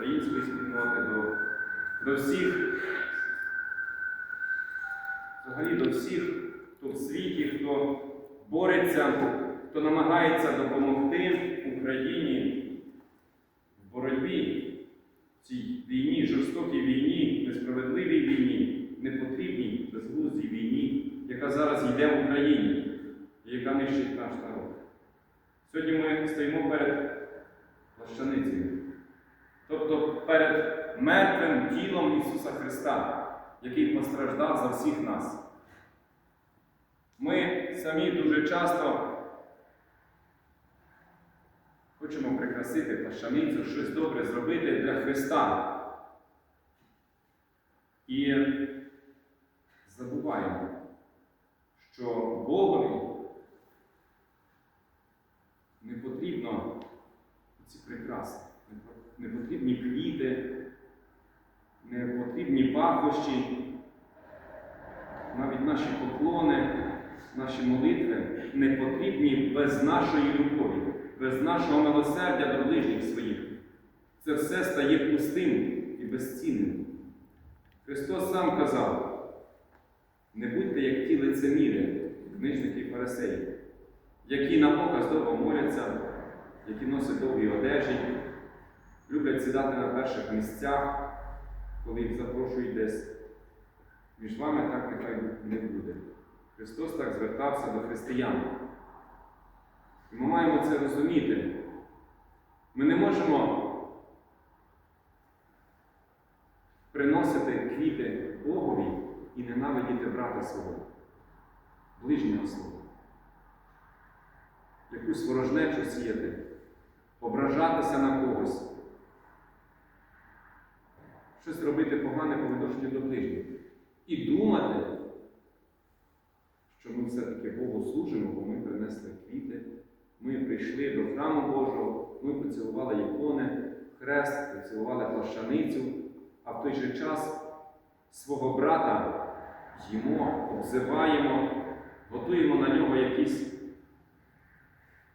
української спільноти, до, до всіх, взагалі до всіх, хто в світі, хто бореться, хто намагається допомогти Україні в боротьбі в цій війні, жорстокій війні, несправедливій війні, непотрібній, безглуздій війні, яка зараз йде в Україні і яка нищить наш народ. Сьогодні ми стоїмо перед плащаницею, тобто перед мертвим тілом Ісуса Христа, який постраждав за всіх нас. Ми самі дуже часто хочемо прикрасити плащаницю, щось добре зробити для Христа. І забуваємо, що Богові не потрібно ці прикраси, не потрібні квіти, не потрібні пахощі, навіть наші поклони, наші молитви не потрібні без нашої любові, без нашого милосердя до ближніх своїх. Це все стає пустим і безцінним. Христос сам казав, не будьте як ті лицеміри, книжники і які на показ довго моляться, які носять довгі одежі, люблять сідати на перших місцях, коли їх запрошують десь. Між вами так нехай не буде. Христос так звертався до християн. І ми маємо це розуміти. Ми не можемо приносити квіти Богові і ненавидіти брата свого, ближнього свого. Якусь ворожнечу сіяти, ображатися на когось, щось робити погане по відношенню до ближніх. І думати, що ми все-таки Богу служимо, бо ми принесли квіти, ми прийшли до храму Божого, ми поцілували ікони, хрест, поцілували плащаницю, а в той же час свого брата їмо, обзиваємо, готуємо на нього якісь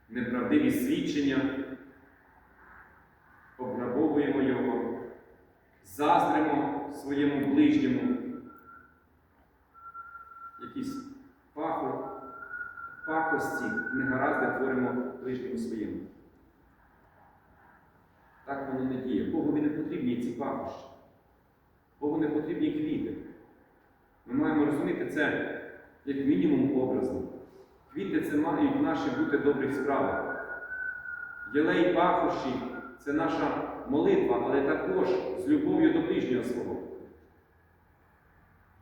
неправдиві свідчення, обграбовуємо його, заздримо своєму ближньому, якісь паху, пакості, негаразди творимо ближньому своєму. Так воно не діє. Богові не потрібні ці пахощі. Богу не потрібні квіти. Ми маємо розуміти це як мінімум образно. Квіти це мають наші бути добрі справи. Єлей пахощі це наша молитва, але також з любов'ю до ближнього свого.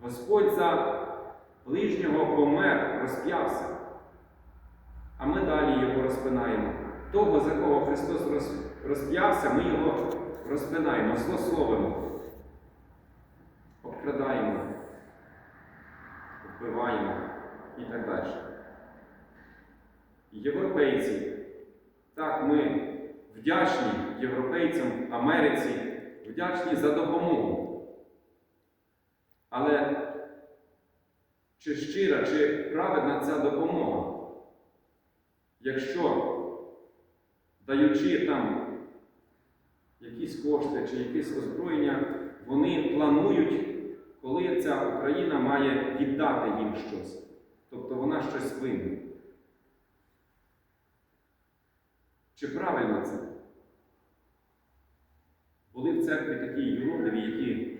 Господь за ближнього помер, розп'явся, а ми далі його розпинаємо. Того, за кого Христос розп'явся, ми його розпинаємо, злословимо, обкрадаємо, вбиваємо і так далі. Європейці, так, ми вдячні європейцям, Америці, вдячні за допомогу. Але чи щира, чи праведна ця допомога? Якщо, даючи там якісь кошти чи якесь озброєння, вони планують, коли ця Україна має віддати їм щось. Тобто вона щось винна. Чи правильно це? Були в церкві такі юродиві, які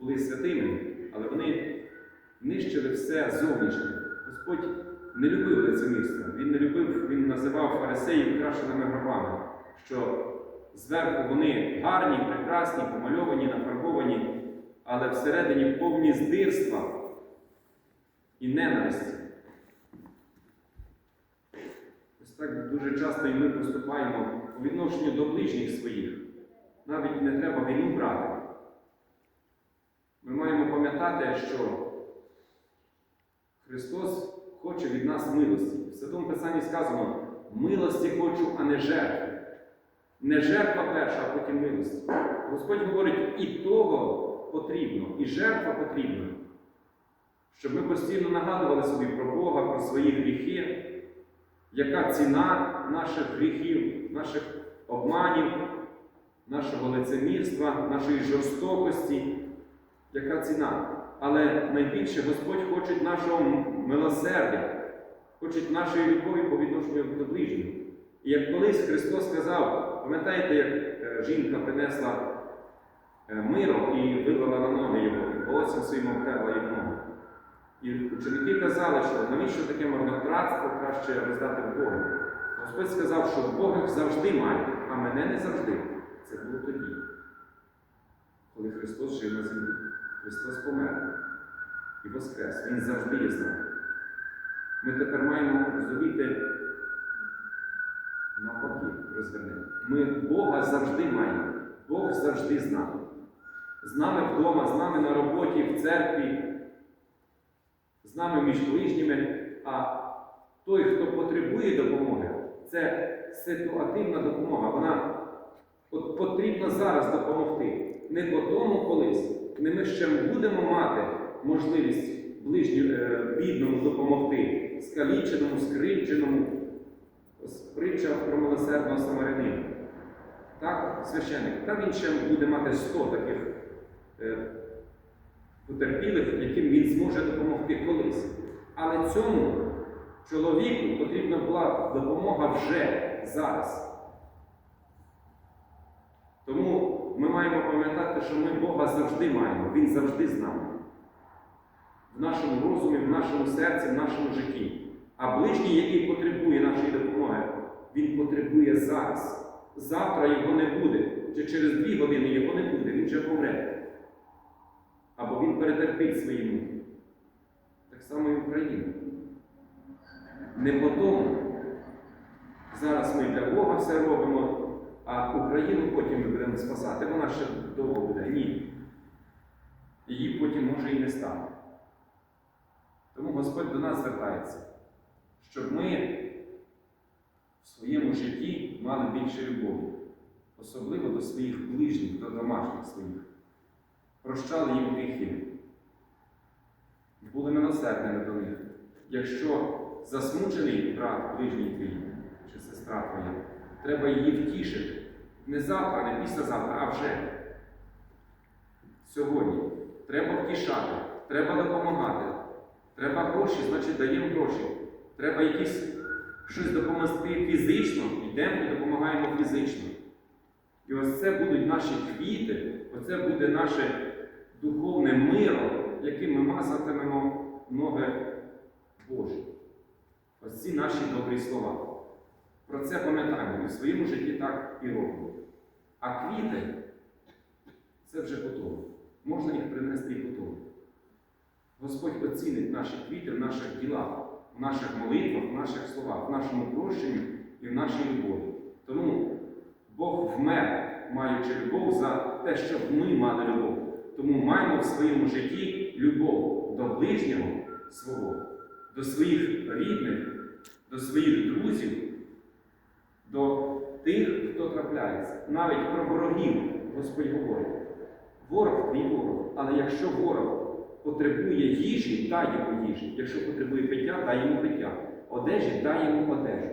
були святими, але вони нищили все зовнішнє. Господь не любив лицемірства. Він не любив, він називав фарисеїв крашеними гробами, що зверху вони гарні, прекрасні, помальовані, нафарбовані, але всередині повні здирства і ненависті. Ось так дуже часто і ми поступаємо по відношенню до ближніх своїх. Навіть не треба війну брати. Ми маємо пам'ятати, що Христос хоче від нас милості. В Святому Писанні сказано, милості хочу, а не жертви. Не жертва перша, а потім милості. Господь говорить, і того потрібно, і жертва потрібна. Щоб ми постійно нагадували собі про Бога, про свої гріхи, яка ціна наших гріхів, наших обманів, нашого лицемірства, нашої жорстокості. Яка ціна? Але найбільше Господь хоче нашого милосердя, хоче нашої любові по відношенню до ближнього. І як колись Христос сказав, пам'ятаєте, як е, жінка принесла е, миро і вилила на ноги його, і волоссям своїм обтерла його ноги. І ученики казали, що навіщо таке марнотратство краще роздати Богу. Господь сказав, що в Бога завжди має, а мене не завжди. Це було тоді, коли Христос жив на землі. Христос помер і воскрес. Він завжди є з нами. Ми тепер маємо розуміти навпаки, розвернемо. Ми Бога завжди маємо. Бог завжди з нами. З нами вдома, з нами на роботі, в церкві, з нами між ближніми. А той, хто потребує допомоги, це ситуативна допомога. Вона от потрібно зараз допомогти. Не по тому колись, ми ще будемо мати можливість ближньому е, бідному допомогти, скаліченому, скривдженому. Притча про милосердного самарянина. Так, священник, та він ще буде мати 100 таких е, потерпілих, яким він зможе допомогти колись. Але цьому чоловіку потрібна була допомога вже зараз. Тому ми маємо пам'ятати, що ми Бога завжди маємо, Він завжди з нами. В нашому розумі, в нашому серці, в нашому житті. А ближній, який потребує нашої допомоги, він потребує зараз. Завтра його не буде, чи через дві години його не буде, він вже помре. Або він перетерпить свої муки. Так само і Україна. Не по тому. Зараз ми для Бога все робимо, а Україну потім ми будемо спасати. Вона ще довго буде. Ні. Її потім може і не стане. Тому Господь до нас звертається, щоб ми в своєму житті мали більше любові, особливо до своїх ближніх, до домашніх своїх, прощали їм гріхи, були милосердними до них. Якщо засмучений брат, ближній твій чи сестра твоя, треба її втішити. Не завтра, не післязавтра, а вже. Сьогодні. Треба втішати, треба допомагати. Треба гроші, значить даємо гроші. Треба якісь щось допомогти фізично, йдемо і допомагаємо фізично. І ось це будуть наші квіти, оце буде наше духовне миро, яким ми мазатимемо ноги Божі. Ось ці наші добрі слова. Про це пам'ятаємо і в своєму житті так і робимо. А квіти це вже готово. Можна їх принести і готово. Господь оцінить наші квіти в наших ділах, в наших молитвах, в наших словах, в нашому прощенні і в нашій любові. Тому Бог вмер, маючи любов за те, щоб ми мали любов. Тому маємо в своєму житті любов до ближнього свого, до своїх рідних, до своїх друзів, до тих, хто трапляється. Навіть про ворогів Господь говорить. Ворог твій ворог, але якщо ворог потребує їжі, дай йому їжі. Якщо потребує пиття, дай йому пиття. Одежі, дай йому одежу.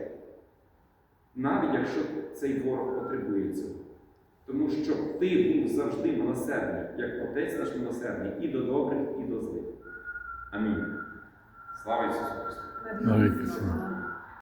Навіть якщо цей ворог потребує цього. Тому що ти був завжди милосердний, як Отець наш милосердний, і до добрих, і до злих. Амінь. Слава Ісусу Христу!